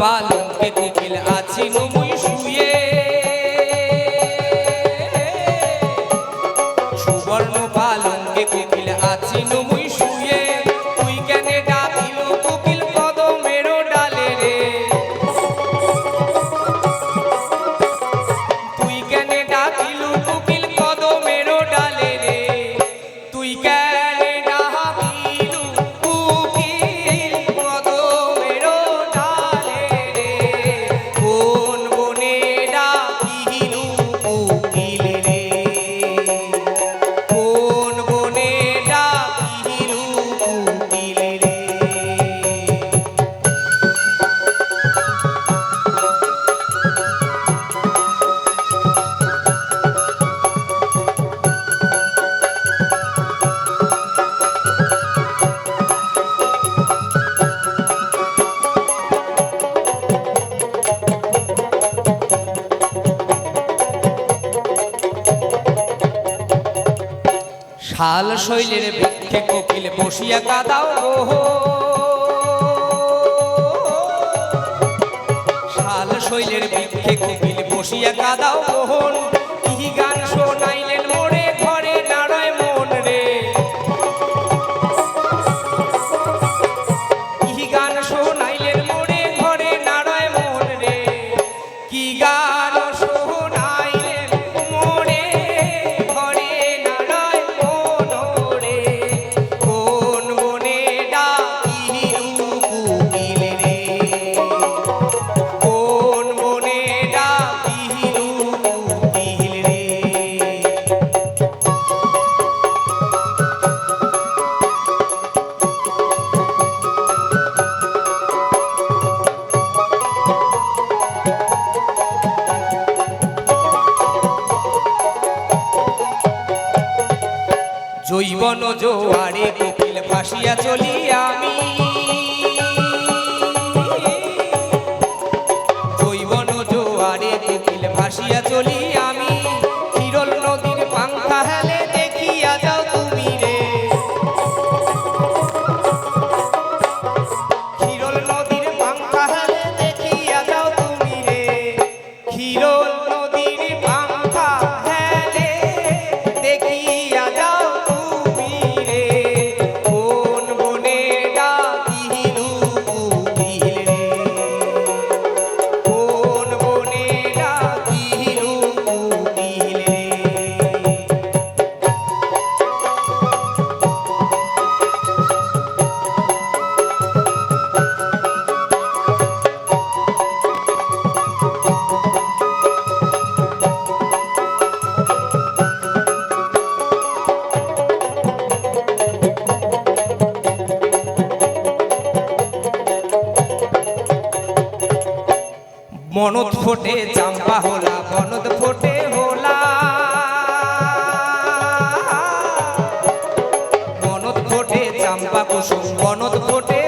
पालन के শাল শৈলের বৃক্ষে কোকিল বসিয়া কাদাও গো। শাল শৈলের বৃক্ষে কোকিল বসিয়া কাদাও মোহন কি গান শো জৈবন জোয়ারে কোকিল ভাসিয়া চলি আমি। মনত ফোটে চাম্পা হোলা মনত ফোটে হোলা। মনত ফোটে চাম্পা কুসুম মনত ফোটে